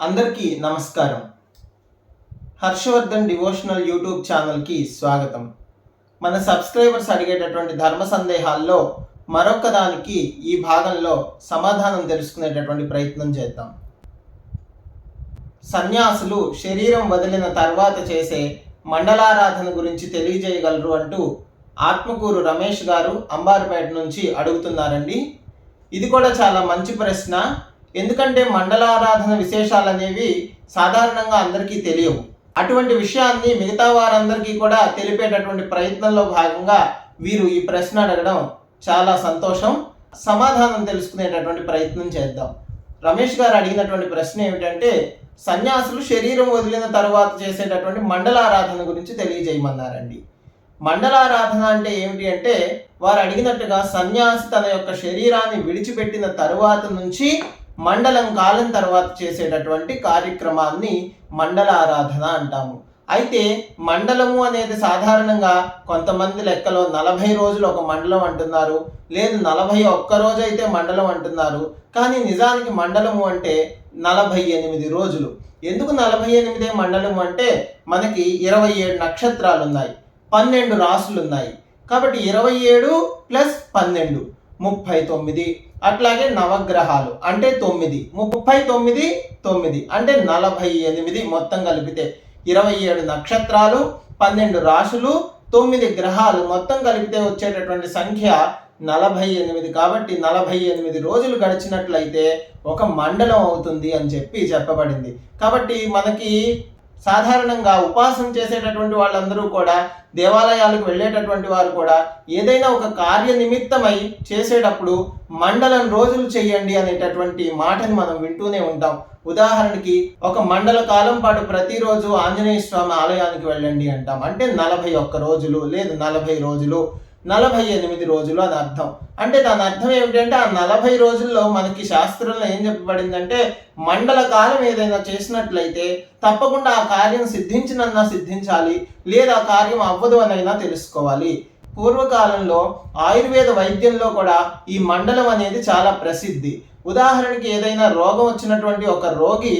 అందరికీ నమస్కారం. Harshavardhan devotional YouTube ఛానల్కి స్వాగతం. మన సబ్స్క్రైబర్స్ అడిగేటటువంటి ధర్మ సందేహాల్లో మరొక దానికి ఈ భాగంలో సమాధానం తెలుసుకునేటటువంటి ప్రయత్నం చేద్దాం. సన్యాసులు శరీరం వదిలిన తర్వాత చేసే మండలారాధన గురించి తెలియజేయగలరు అంటూ ఆత్మకూరు రమేష్ గారు అంబారిపేట నుంచి అడుగుతున్నారండి. ఇది కూడా చాలా మంచి ప్రశ్న. ఎందుకంటే మండలారాధన విశేషాలు అనేవి సాధారణంగా అందరికీ తెలియవు. అటువంటి విషయాన్ని మిగతా వారందరికీ కూడా తెలిపేటటువంటి ప్రయత్నంలో భాగంగా వీరు ఈ ప్రశ్న అడగడం చాలా సంతోషం. సమాధానం తెలుసుకునేటటువంటి ప్రయత్నం చేద్దాం. రమేష్ గారు అడిగినటువంటి ప్రశ్న ఏమిటంటే సన్యాసులు శరీరం వదిలిన తర్వాత చేసేటటువంటి మండలారాధన గురించి తెలియజేయమన్నారండి. మండలారాధన అంటే ఏమిటి అంటే వారు అడిగినట్టుగా సన్యాసి తన యొక్క శరీరాన్ని విడిచిపెట్టిన తరువాత నుంచి మండలం కాలం తర్వాత చేసేటటువంటి కార్యక్రమాన్ని మండల ఆరాధన అంటాము. అయితే మండలము అనేది సాధారణంగా కొంతమంది లెక్కలో నలభై రోజులు ఒక మండలం అంటున్నారు లేదు నలభై ఒక్క రోజు అయితే మండలం అంటున్నారు కానీ నిజానికి మండలము అంటే నలభై ఎనిమిది రోజులు. ఎందుకు నలభై ఎనిమిదే మండలం అంటే మనకి ఇరవై ఏడు నక్షత్రాలు ఉన్నాయి పన్నెండు రాసులు ఉన్నాయి కాబట్టి ఇరవై ఏడు ప్లస్ పన్నెండు. ముప్పై తొమ్మిది. అట్లాగే నవగ్రహాలు అంటే తొమ్మిది. ముప్పై తొమ్మిది తొమ్మిది. అంటే నలభై ఎనిమిది మొత్తం కలిపితే ఇరవై ఏడు నక్షత్రాలు పన్నెండు రాశులు తొమ్మిది గ్రహాలు మొత్తం కలిపితే వచ్చేటటువంటి సంఖ్య నలభై ఎనిమిది. కాబట్టి నలభై ఎనిమిది రోజులు గడిచినట్లయితే ఒక మండలం అవుతుంది అని చెప్పి చెప్పబడింది. కాబట్టి మనకి సాధారణంగా ఉపాసన చేసేటటువంటి వాళ్ళందరూ కూడా దేవాలయాలకు వెళ్ళేటటువంటి వారు కూడా ఏదైనా ఒక కార్య నిమిత్తమై చేసేటప్పుడు మండలం రోజులు చేయండి అనేటటువంటి మాటని మనం వింటూనే ఉంటాం. ఉదాహరణకి ఒక మండల కాలం పాటు ప్రతిరోజు ఆంజనేయ స్వామి ఆలయానికి వెళ్ళండి అంటాం. అంటే నలభై ఒక్క రోజులు లేదు నలభై రోజులు నలభై ఎనిమిది రోజులు అని అర్థం. అంటే దాని అర్థం ఏమిటంటే ఆ నలభై రోజుల్లో మనకి శాస్త్రంలో ఏం చెప్పబడిందంటే మండల కాలం ఏదైనా చేసినట్లయితే తప్పకుండా ఆ కార్యం సిద్ధించినన్నా సిద్ధించాలి లేదా ఆ కార్యం అవ్వదు అనైనా తెలుసుకోవాలి. పూర్వకాలంలో ఆయుర్వేద వైద్యంలో కూడా ఈ మండలం అనేది చాలా ప్రసిద్ధి. ఉదాహరణకి ఏదైనా రోగం వచ్చినటువంటి ఒక రోగి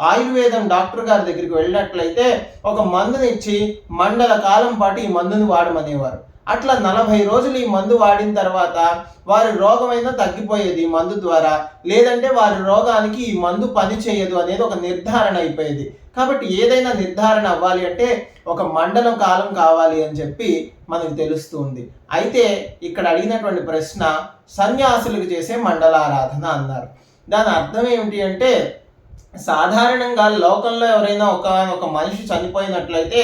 ఆయుర్వేదం డాక్టర్ గారి దగ్గరికి వెళ్ళినట్లయితే ఒక మందుని ఇచ్చి మండల కాలం పాటు ఈ మందుని వాడమనేవారు. అట్లా నలభై రోజులు ఈ మందు వాడిన తర్వాత వారి రోగమైనా తగ్గిపోయేది ఈ మందు ద్వారా. లేదంటే వారి రోగానికి ఈ మందు పని చేయదు అనేది ఒక నిర్ధారణ అయిపోయేది. కాబట్టి ఏదైనా నిర్ధారణ అవ్వాలి అంటే ఒక మండలం కాలం కావాలి అని చెప్పి మనకు తెలుస్తుంది అయితే ఇక్కడ అడిగినటువంటి ప్రశ్న సన్యాసులకు చేసే మండలారాధన అన్నారు. దాని అర్థం ఏమిటి అంటే సాధారణంగా లోకంలో ఎవరైనా ఒక ఒక మనిషి చనిపోయినట్లయితే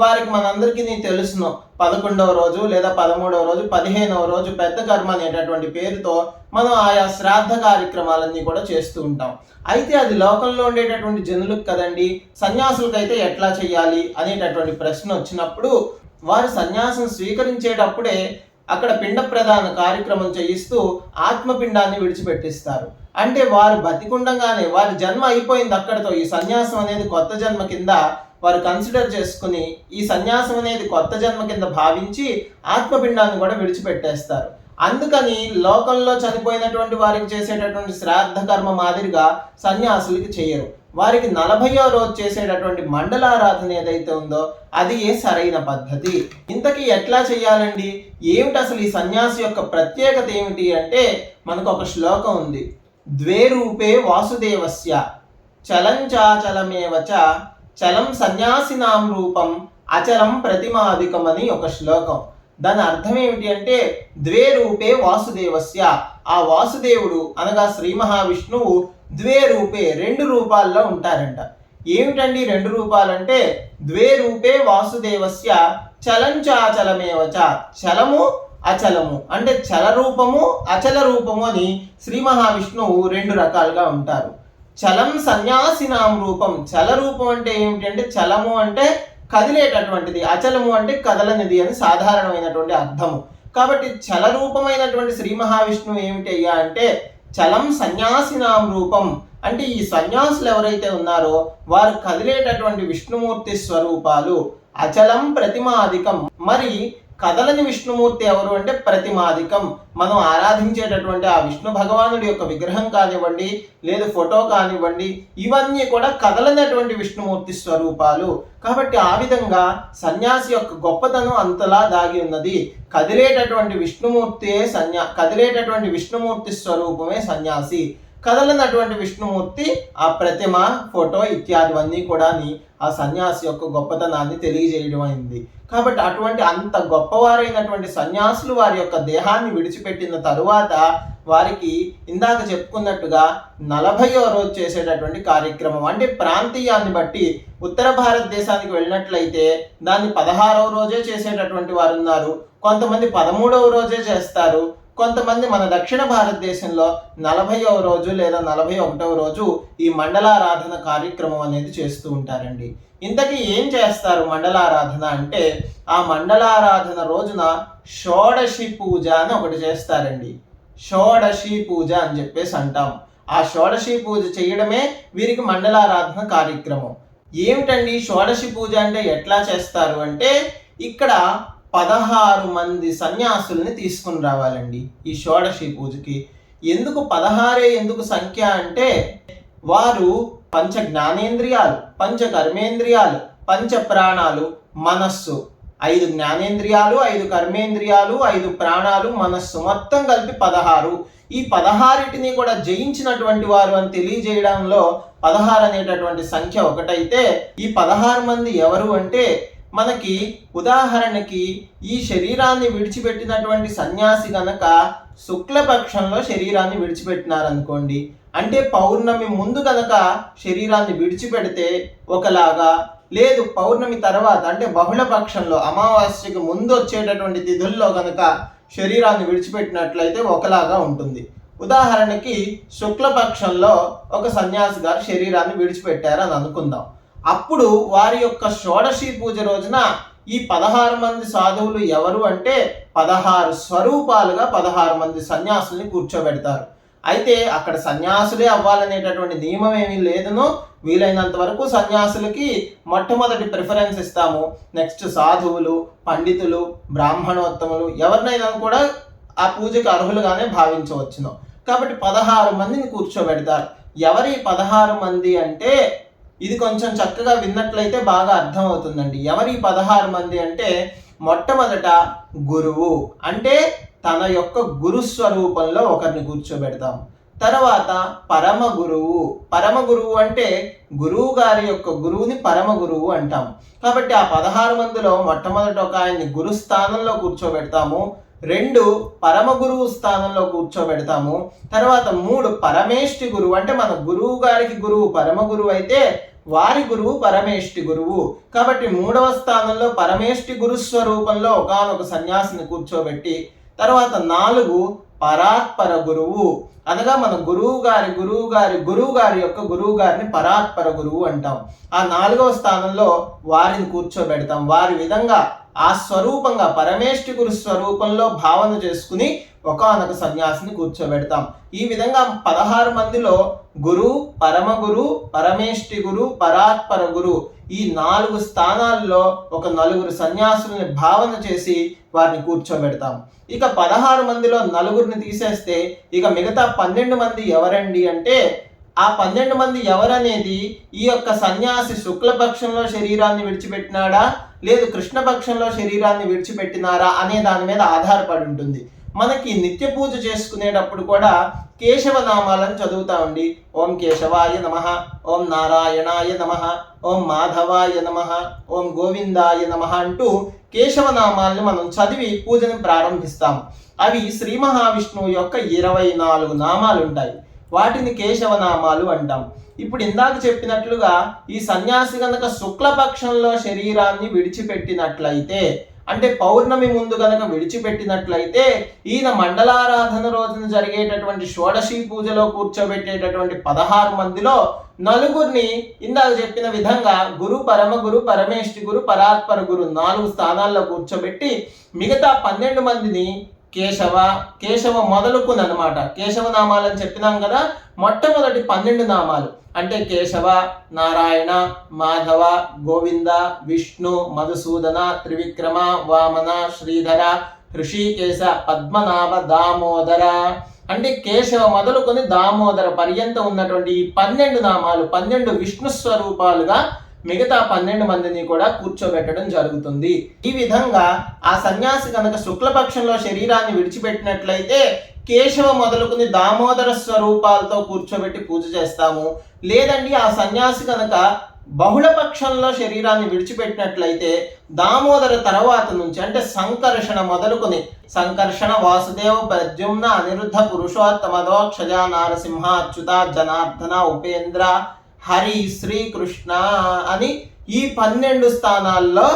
వారికి మనందరికీ నేను తెలుసును. పదకొండవ రోజు లేదా పదమూడవ రోజు పదిహేనవ రోజు పెద్ద కర్మ అనేటటువంటి పేరుతో మనం ఆయా శ్రాద్ధ కార్యక్రమాలన్నీ కూడా చేస్తూ ఉంటాం. అయితే అది లోకంలో ఉండేటటువంటి జనులకు కదండి సన్యాసులకు అయితే ఎట్లా చేయాలి అనేటటువంటి ప్రశ్న వచ్చినప్పుడు వారు సన్యాసం స్వీకరించేటప్పుడే అక్కడ పిండ ప్రధాన కార్యక్రమం చేయిస్తూ ఆత్మపిండాన్ని విడిచిపెట్టిస్తారు. అంటే వారు బతికుండగానే వారి జన్మ అయిపోయింది అక్కడితో. ఈ సన్యాసం అనేది కొత్త జన్మ కింద వారు కన్సిడర్ చేసుకుని ఈ సన్యాసం అనేది కొత్త జన్మ కింద భావించి ఆత్మపిండాన్ని కూడా విడిచిపెట్టేస్తారు. అందుకని లోకంలో చనిపోయినటువంటి వారికి చేసేటటువంటి శ్రాద్ధ కర్మ మాదిరిగా సన్యాసులకి చేయరు. వారికి నలభయో రోజు చేసేటటువంటి మండలారాధన ఏదైతే ఉందో అది ఏ సరైన పద్ధతి? ఇంతకీ ఎట్లా చేయాలండి? ఏమిటి అసలు ఈ సన్యాసి యొక్క ప్రత్యేకత ఏమిటి అంటే మనకు ఒక శ్లోకం ఉంది. ద్వే రూపే వాసుదేవస్య. చలంచాచలమేవచ చలం సన్యాసినాం రూపం అచలం ప్రతిమాధికమని ఒక శ్లోకం. దాని అర్థం ఏమిటి అంటే ద్వే రూపే వాసుదేవస్య. ఆ వాసుదేవుడు అనగా శ్రీ మహావిష్ణువు ద్వే రూపే రెండు రూపాల్లో ఉంటారంట. ఏమిటండి రెండు రూపాలంటే? ద్వే రూపే వాసుదేవస్య. చలంచాచలమేవచ చలము అచలము. అంటే చల రూపము అచల రూపము అని శ్రీ మహావిష్ణువు రెండు రకాలుగా ఉంటారు. చలం సన్యాసినాం రూపం. చల రూపం అంటే ఏమిటి అంటే చలము అంటే కదిలేటటువంటిది. అచలము అంటే కదలనిది అని సాధారణమైనటువంటి అర్థము. కాబట్టి చల రూపమైనటువంటి శ్రీ మహావిష్ణువు ఏమిటి అయ్యా అంటే చలం సన్యాసినాం రూపం. అంటే ఈ సన్యాసులు ఎవరైతే ఉన్నారో వారు కదిలేటటువంటి విష్ణుమూర్తి స్వరూపాలు అచలం ప్రతిమాధికం. మరి కదలని విష్ణుమూర్తి ఎవరు అంటే ప్రతిమాదికం. మనం ఆరాధించేటటువంటి ఆ విష్ణు భగవానుడి యొక్క విగ్రహం కానివ్వండి లేదు ఫోటో కానివ్వండి ఇవన్నీ కూడా కదలనటువంటి విష్ణుమూర్తి స్వరూపాలు. కాబట్టి ఆ విధంగా సన్యాసి యొక్క గొప్పతనం అంతలా దాగి ఉన్నది. కదిలేటటువంటి విష్ణుమూర్తియే సన్యా కదిలేటటువంటి విష్ణుమూర్తి స్వరూపమే సన్యాసి. కదలనటువంటి విష్ణుమూర్తి ఆ ప్రతిమ ఫోటో ఇత్యాదివన్నీ కూడా ఆ సన్యాసి యొక్క గొప్పతనాన్ని తెలియజేయడం అయింది. కాబట్టి అటువంటి అంత గొప్పవారైనటువంటి సన్యాసులు వారి యొక్క దేహాన్ని విడిచిపెట్టిన తరువాత వారికి ఇందాక చెప్పుకున్నట్టుగా నలభయో రోజు చేసేటటువంటి కార్యక్రమం. అంటే ప్రాంతీయాన్ని బట్టి ఉత్తర భారతదేశానికి వెళ్ళినట్లయితే దాన్ని పదహారవ రోజే చేసేటటువంటి వారు ఉన్నారు. కొంతమంది పదమూడవ రోజే చేస్తారు. కొంతమంది మన దక్షిణ భారతదేశంలో నలభైవ రోజు లేదా నలభై ఒకటవ రోజు ఈ మండలారాధన కార్యక్రమం అనేది చేస్తూ ఉంటారండి. ఇంతకీ ఏం చేస్తారు మండలారాధన అంటే ఆ మండలారాధన రోజున షోడశి పూజ అని ఒకటి చేస్తారండి. షోడశి పూజ అని చెప్పేసి అంటాం. ఆ షోడశి పూజ చేయడమే వీరికి మండలారాధన కార్యక్రమం. ఏమిటండి షోడశి పూజ అంటే ఎట్లా చేస్తారు అంటే ఇక్కడ పదహారు మంది సన్యాసుల్ని తీసుకుని రావాలండి ఈ షోడశి పూజకి. ఎందుకు పదహారే ఎందుకు సంఖ్య అంటే వారు పంచ జ్ఞానేంద్రియాలు పంచ కర్మేంద్రియాలు పంచ ప్రాణాలు మనస్సు. ఐదు జ్ఞానేంద్రియాలు ఐదు కర్మేంద్రియాలు ఐదు ప్రాణాలు మనస్సు మొత్తం కలిపి పదహారు. ఈ పదహారిటిని కూడా జయించినటువంటి వారు అని తెలియజేయడంలో పదహారు అనేటటువంటి సంఖ్య ఒకటైతే ఈ పదహారు మంది ఎవరు అంటే మనకి ఉదాహరణకి ఈ శరీరాన్ని విడిచిపెట్టినటువంటి సన్యాసి గనక శుక్లపక్షంలో శరీరాన్ని విడిచిపెట్టినారనుకోండి అంటే పౌర్ణమి ముందు గనక శరీరాన్ని విడిచిపెడితే ఒకలాగా లేదు పౌర్ణమి తర్వాత అంటే బహుళ పక్షంలో అమావాస్యకి ముందు వచ్చేటటువంటి తిథుల్లో గనక శరీరాన్ని విడిచిపెట్టినట్లయితే ఒకలాగా ఉంటుంది. ఉదాహరణకి శుక్లపక్షంలో ఒక సన్యాసి గారు శరీరాన్ని విడిచిపెట్టారని అనుకుందాం. అప్పుడు వారి యొక్క షోడశి పూజ రోజున ఈ పదహారు మంది సాధువులు ఎవరు అంటే పదహారు స్వరూపాలుగా పదహారు మంది సన్యాసుల్ని కూర్చోబెడతారు. అయితే అక్కడ సన్యాసులే అవ్వాలనేటటువంటి నియమం ఏమీ లేదును. వీలైనంత వరకు సన్యాసులకి మొట్టమొదటి ప్రిఫరెన్స్ ఇస్తాము. నెక్స్ట్ సాధువులు పండితులు బ్రాహ్మణోత్తములు ఎవరినైనా కూడా ఆ పూజకు అర్హులుగానే భావించవచ్చును. కాబట్టి పదహారు మందిని కూర్చోబెడతారు. ఎవరి పదహారు మంది అంటే ఇది కొంచెం చక్కగా విన్నట్లయితే బాగా అర్థమవుతుందండి. ఎవరి పదహారు మంది అంటే మొట్టమొదట గురువు. అంటే తన యొక్క గురు స్వరూపంలో ఒకరిని కూర్చోబెడతాం. తర్వాత పరమ గురువు. పరమ గురువు అంటే గురువు గారి యొక్క గురువుని పరమ గురువు అంటాం. కాబట్టి ఆ పదహారు మందిలో మొట్టమొదట ఒక ఆయన్ని గురు స్థానంలో కూర్చోబెడతాము. రెండు పరమ గురువు స్థానంలో కూర్చోబెడతాము. తర్వాత మూడు పరమేష్టి గురువు. అంటే మన గురువు గారికి గురువు పరమ గురువు అయితే వారి గురువు పరమేష్టి గురువు. కాబట్టి మూడవ స్థానంలో పరమేష్టి గురు స్వరూపంలో ఒకనొక సన్యాసిని కూర్చోబెట్టి తర్వాత నాలుగు పరాత్పర గురువు అనగా మన గురువు గారి గురువు గారి గురువు గారి యొక్క గురువు గారిని పరాత్పర గురువు అంటాం. ఆ నాలుగవ స్థానంలో వారిని కూర్చోబెడతాం. వారి విధంగా ఆ స్వరూపంగా పరమేష్టి గురు స్వరూపంలో భావన చేసుకుని ఒకనొక సన్యాసిని కూర్చోబెడతాం. ఈ విధంగా పదహారు మందిలో గురు పరమగురు పరమేష్టి గురు పరాత్పర గురు ఈ నాలుగు స్థానాల్లో ఒక నలుగురు సన్యాసుల్ని భావన చేసి వారిని కూర్చోబెడతాం. ఇక పదహారు మందిలో నలుగురిని తీసేస్తే ఇక మిగతా పన్నెండు మంది ఎవరండి అంటే ఆ పన్నెండు మంది ఎవరనేది ఈ యొక్క సన్యాసి శుక్లపక్షంలో శరీరాన్ని విడిచిపెట్టినాడా లేదు కృష్ణపక్షంలో శరీరాన్ని విడిచిపెట్టినారా అనే దాని మీద ఆధారపడి ఉంటుంది. మనకి నిత్య పూజ చేసుకునేటప్పుడు కూడా కేశవ నామాలను చదువుతామండి ఓం కేశవాయ నమ ఓం నారాయణాయ నమ ఓం మాధవాయ నమ ఓం గోవిందాయ నమ అంటూ కేశవ నామాలను మనం చదివి పూజను ప్రారంభిస్తాం. అవి శ్రీ మహావిష్ణువు యొక్క ఇరవై నాలుగు నామాలు ఉంటాయి వాటిని కేశవనామాలు అంటాం. ఇప్పుడు ఇందాక చెప్పినట్లుగా ఈ సన్యాసి గనక శుక్లపక్షంలో శరీరాన్ని విడిచిపెట్టినట్లయితే అంటే పౌర్ణమి ముందు కనుక విడిచిపెట్టినట్లయితే ఈయన మండలారాధన రోజున జరిగేటటువంటి షోడశీ పూజలో కూర్చోబెట్టేటటువంటి పదహారు మందిలో నలుగురిని ఇందాక చెప్పిన విధంగా గురు పరమ గురు పరమేష్టి గురు పరాత్పర గురు నాలుగు స్థానాల్లో కూర్చోబెట్టి మిగతా పన్నెండు మందిని కేశవ కేశవ మొదలుకుందనమాట అనమాట కేశవ నామాలని చెప్పినాం కదా మొట్టమొదటి పన్నెండు నామాలు. అంటే కేశవ నారాయణ మాధవ గోవింద విష్ణు మధుసూదన త్రివిక్రమ వామన శ్రీధర ఋషికేశ పద్మనాభ దామోదర. అంటే కేశవ మొదలుకొని దామోదర పర్యంతం ఉన్నటువంటి ఈ పన్నెండు నామాలు పన్నెండు విష్ణు స్వరూపాలుగా మిగతా పన్నెండు మందిని కూడా కూర్చోబెట్టడం జరుగుతుంది. ఈ విధంగా ఆ సన్యాసి కనుక శుక్లపక్షంలో శరీరాన్ని విడిచిపెట్టినట్లయితే కేశవ మొదలుకుని దామోదర స్వరూపాలతో కూర్చోబెట్టి పూజ చేస్తాము. లేదండి ఆ సన్యాసి కనుక బహుళ పక్షంలో శరీరాన్ని విడిచిపెట్టినట్లయితే దామోదర తర్వాత నుంచి అంటే సంకర్షణ మొదలుకొని సంకర్షణ వాసుదేవ ప్రద్యుమ్న అనిరుద్ధ పురుషోత్తమ దోక్షజ నారసింహ అచ్యుత జనార్దన ఉపేంద్ర హరి శ్రీకృష్ణ అని ఈ పన్నెండు స్థానాల్లో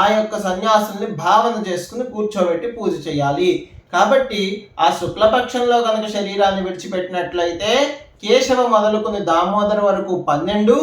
ఆ యొక్క సన్యాసుల్ని భావన చేసుకుని కూర్చోబెట్టి పూజ చేయాలి. కాబట్టి ఆ శుక్లపక్షంలో కనుక శరీరాన్ని విడిచిపెట్టినట్లయితే కేశవ మొదలుకుని దామోదర వరకు పన్నెండు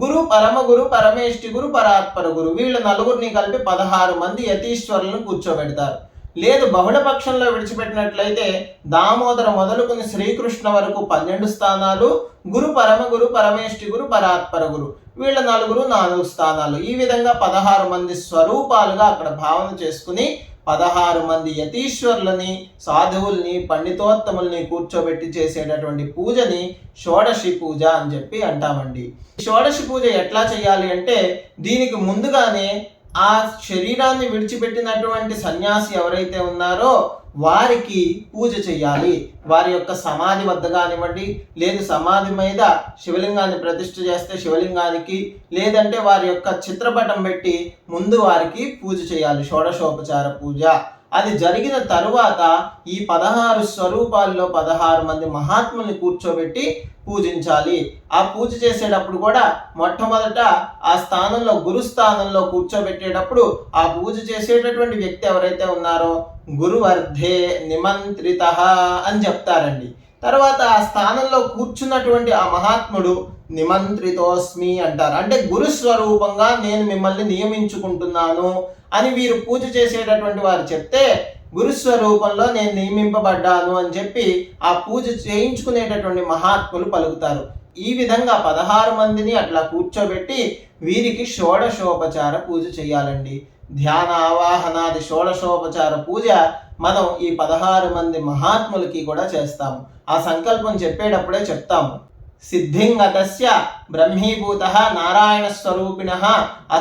గురు పరమ గురు పరమేష్టి గురు పరాత్పర గురు వీళ్ళ నలుగురిని కలిపి పదహారు మంది యతీశ్వరులను కూర్చోబెడతారు. లేదు బహుళపక్షంలో విడిచిపెట్టినట్లయితే దామోదర మొదలుకుని శ్రీకృష్ణ వరకు పన్నెండు స్థానాలు గురు పరమ గురు పరమేష్టి గురు పరాత్పర గురు. వీళ్ళ నలుగురు నాలుగు స్థానాలు. ఈ విధంగా పదహారు మంది స్వరూపాలుగా అక్కడ భావన చేసుకుని పదహారు మంది యతీశ్వరులని సాధువుల్ని పండితోత్తముల్ని కూర్చోబెట్టి చేసేటటువంటి పూజని షోడశి పూజ అని చెప్పి అంటామండి. షోడశి పూజ ఎట్లా చేయాలి అంటే దీనికి ముందుగానే ఆ శరీరాన్ని విడిచిపెట్టినటువంటి సన్యాసి ఎవరైతే ఉన్నారో వారికి పూజ చేయాలి వారి యొక్క సమాధి వద్ద కానివ్వండి లేదు సమాధి మీద శివలింగాన్ని ప్రతిష్ఠ చేస్తే శివలింగానికి లేదంటే వారి యొక్క చిత్రపటం పెట్టి ముందు వారికి పూజ చేయాలి. షోడశోపచార పూజ. అది జరిగిన తరువాత ఈ పదహారు స్వరూపాల్లో పదహారు మంది మహాత్ముల్ని కూర్చోబెట్టి పూజించాలి. ఆ పూజ చేసేటప్పుడు కూడా మొట్టమొదట ఆ స్థానంలో గురు స్థానంలో కూర్చోబెట్టేటప్పుడు ఆ పూజ చేసేటటువంటి వ్యక్తి ఎవరైతే ఉన్నారో గురువర్ధే నిమంత్రిత అని చెప్తారండి. తర్వాత ఆ స్థానంలో కూర్చున్నటువంటి ఆ మహాత్ముడు నిమంత్రితోస్మి అంటారు. అంటే గురు స్వరూపంగా నేను మిమ్మల్ని నియమించుకుంటున్నాను అని వీరు పూజ చేసేటటువంటి వారు చెప్తే గురుస్వరూపంలో నేను నియమింపబడ్డాను అని చెప్పి ఆ పూజ చేయించుకునేటటువంటి మహాత్ములు పలుకుతారు. ఈ విధంగా పదహారు మందిని అట్లా కూర్చోబెట్టి వీరికి షోడశోపచార పూజ చేయాలండి. ధ్యాన ఆవాహనాది షోడశోపచార పూజ మనం ఈ పదహారు మంది మహాత్ములకి కూడా చేస్తాము ఆ సంకల్పం చెప్పేటప్పుడే చెప్తాము. సిద్ధింగతస్య బ్రహ్మీభూత నారాయణ స్వరూపిణ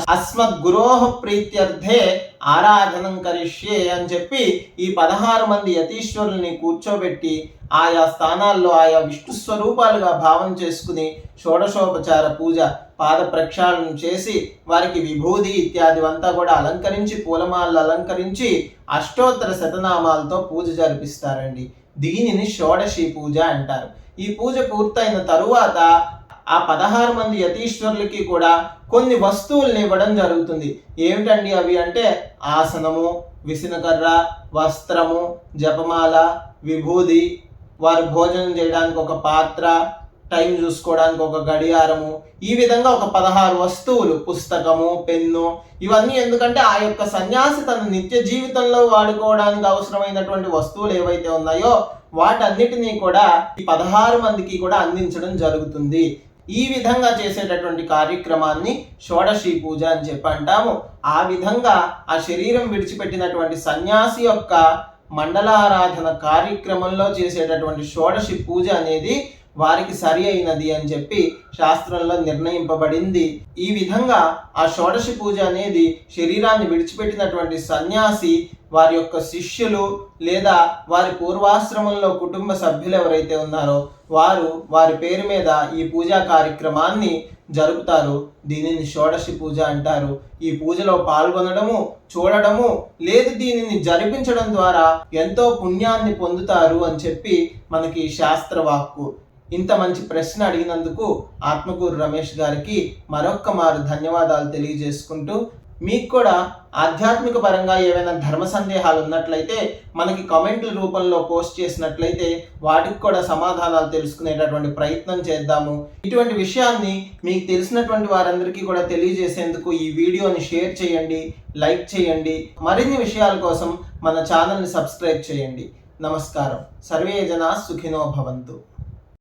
అస్మద్గురో ప్రీత్యర్థే ఆరాధనం కరిష్యే అని చెప్పి ఈ పదహారు మంది యతీశ్వరుల్ని కూర్చోబెట్టి ఆయా స్థానాల్లో ఆయా విష్ణు స్వరూపాలుగా భావం చేసుకుని షోడశోపచార పూజ పాద ప్రక్షాళన చేసి వారికి విభూది ఇత్యాదివంతా కూడా అలంకరించి పూలమాలలు అలంకరించి అష్టోత్తర శతనామాలతో పూజ జరిపిస్తారండి. దీనిని షోడశి పూజ అంటారు. ఈ పూజ పూర్తయిన తరువాత ఆ పదహారు మంది యతీశ్వరులకి కూడా కొన్ని వస్తువుల్ని ఇవ్వడం జరుగుతుంది. ఏమిటండి అవి అంటే ఆసనము విసినకర్ర వస్త్రము జపమాల విభూది వారు భోజనం చేయడానికి ఒక పాత్ర టైం చూసుకోవడానికి ఒక గడియారము ఈ విధంగా ఒక పదహారు వస్తువులు పుస్తకము పెన్ను ఇవన్నీ ఎందుకంటే ఆ యొక్క సన్యాసి తన నిత్య జీవితంలో వాడుకోవడానికి అవసరమైనటువంటి వస్తువులు ఏవైతే ఉన్నాయో వాటన్నిటినీ కూడా ఈ పదహారు మందికి కూడా అందించడం జరుగుతుంది. ఈ విధంగా చేసేటటువంటి కార్యక్రమాన్ని షోడశి పూజ అని చెప్పి అంటాము. ఆ విధంగా ఆ శరీరం విడిచిపెట్టినటువంటి సన్యాసి యొక్క మండలారాధన కార్యక్రమంలో చేసేటటువంటి షోడశి పూజ అనేది వారికి సరి అయినది అని చెప్పి శాస్త్రంలో నిర్ణయింపబడింది. ఈ విధంగా ఆ షోడశి పూజ అనేది శరీరాన్ని విడిచిపెట్టినటువంటి సన్యాసి వారి యొక్క శిష్యులు లేదా వారి పూర్వాశ్రమంలో కుటుంబ సభ్యులు ఎవరైతే ఉన్నారో వారు వారి పేరు మీద ఈ పూజా కార్యక్రమాన్ని జరుపుతారు. దీనిని షోడశి పూజ అంటారు. ఈ పూజలో పాల్గొనడము చూడడము లేదు దీనిని జరిపించడం ద్వారా ఎంతో పుణ్యాన్ని పొందుతారు అని చెప్పి మనకి శాస్త్రవాక్కు ఇంత మంచి ప్రశ్న అడిగినందుకు ఆత్మకూరు రమేష్ గారికి మరొక్క మారు ధన్యవాదాలు తెలియజేసుకుంటూ మీకు కూడా ఆధ్యాత్మిక పరంగా ఏవైనా ధర్మ సందేహాలు ఉన్నట్లయితే మనకి కామెంట్ల రూపంలో పోస్ట్ చేసినట్లయితే వాటికి కూడా సమాధానాలు తెలుసుకునేటటువంటి ప్రయత్నం చేద్దాము. ఇటువంటి విషయాన్ని మీకు తెలిసినటువంటి వారందరికీ కూడా తెలియజేసేందుకు ఈ వీడియోని షేర్ చేయండి లైక్ చేయండి మరిన్ని విషయాల కోసం మన ఛానల్ని సబ్స్క్రైబ్ చేయండి. నమస్కారం. సర్వే జనా సుఖినో భవంతు.